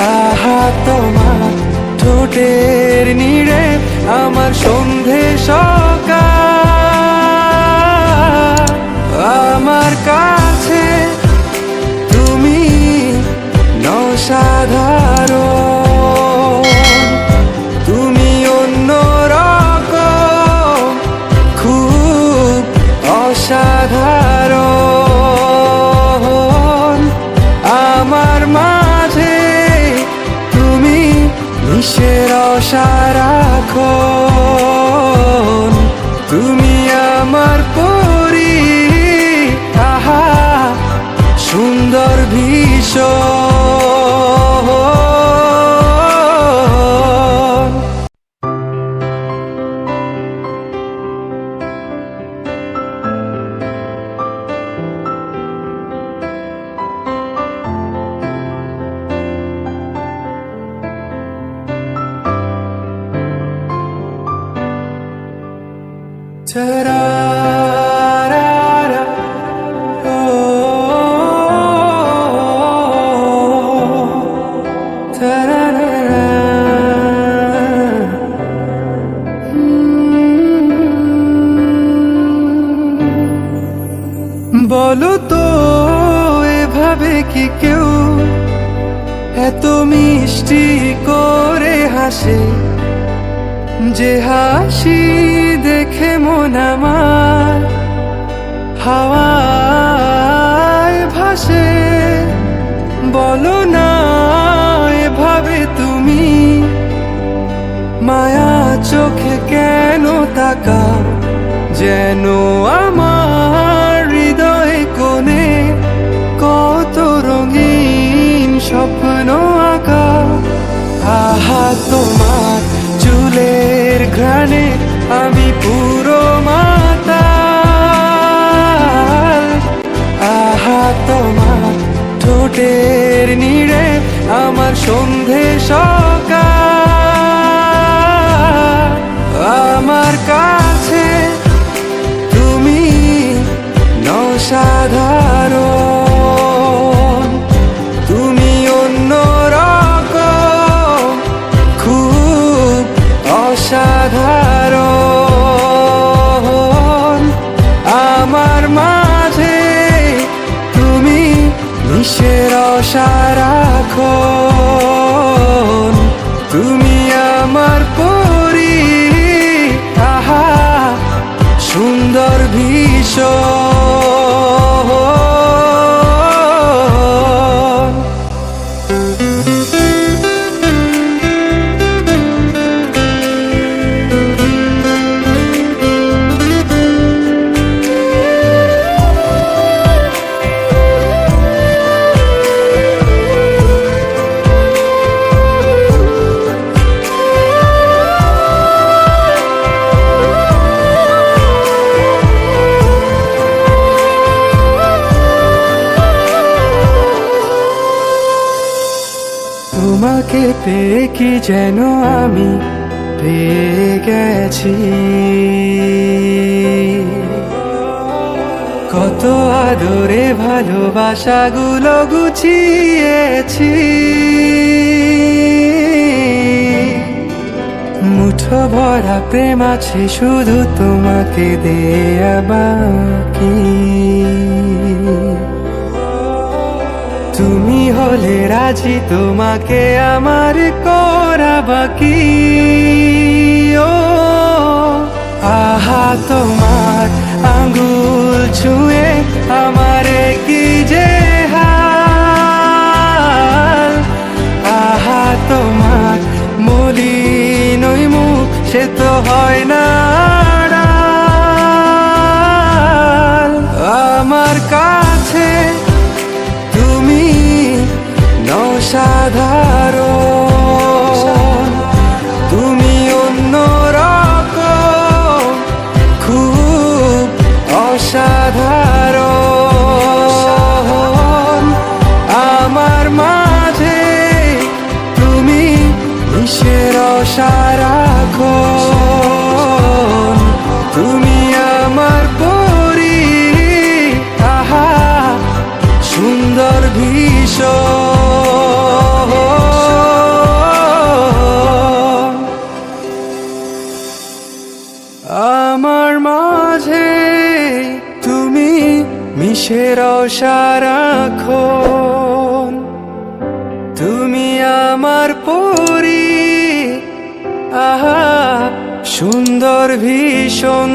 আহা, তোমার ঠোঁটের নিড়ে আমার সন্ধে সকাল। আমার কাছে তুমি নসাধারণ। তুমি অন্য রকম, খুব অসাধারণ। নিশের সারাক্ষণ তুমি আমার পরি আহা সুন্দর ভীষণ। বলো তো এভাবে কি কেউ এত মিষ্টি করে হাসে? যে হাসি দেখে মন আমার হাওয়ায় ভাসে। বলো না, এভাবে তুমি মায়া চোখে কেন তাকাও? যেন আমার সন্ধে আমার কাছে তুমি নসাধারণ। তুমি অন্য আমার মাঝে তুমি সারাক্ষণ তুমি আমার পরি আহা সুন্দর ভীষণ। তোমাকে পেয়ে কি যেন আমি পেয়ে গেছি? কত আদরে ভালোবাসাগুলো গুছিয়েছি। মুঠো ভরা প্রেম আছে, শুধু তোমাকে দেয়া বাকি। তুমি হলে রাজি, তোমাকে আমার করা বাকি। ও, আহা, তোমার আঙ্গুল ছুঁয়ে আমার কি যে হাল? আহা, তোমার মলিন মুখ, সে তো হয় না। সারাখো তুমি আমার পরি আহা সুন্দর ভীষ আমার মাঝে তুমি মিশের সারাখো তুমি আমার পরী সুন্দর ভীষণ।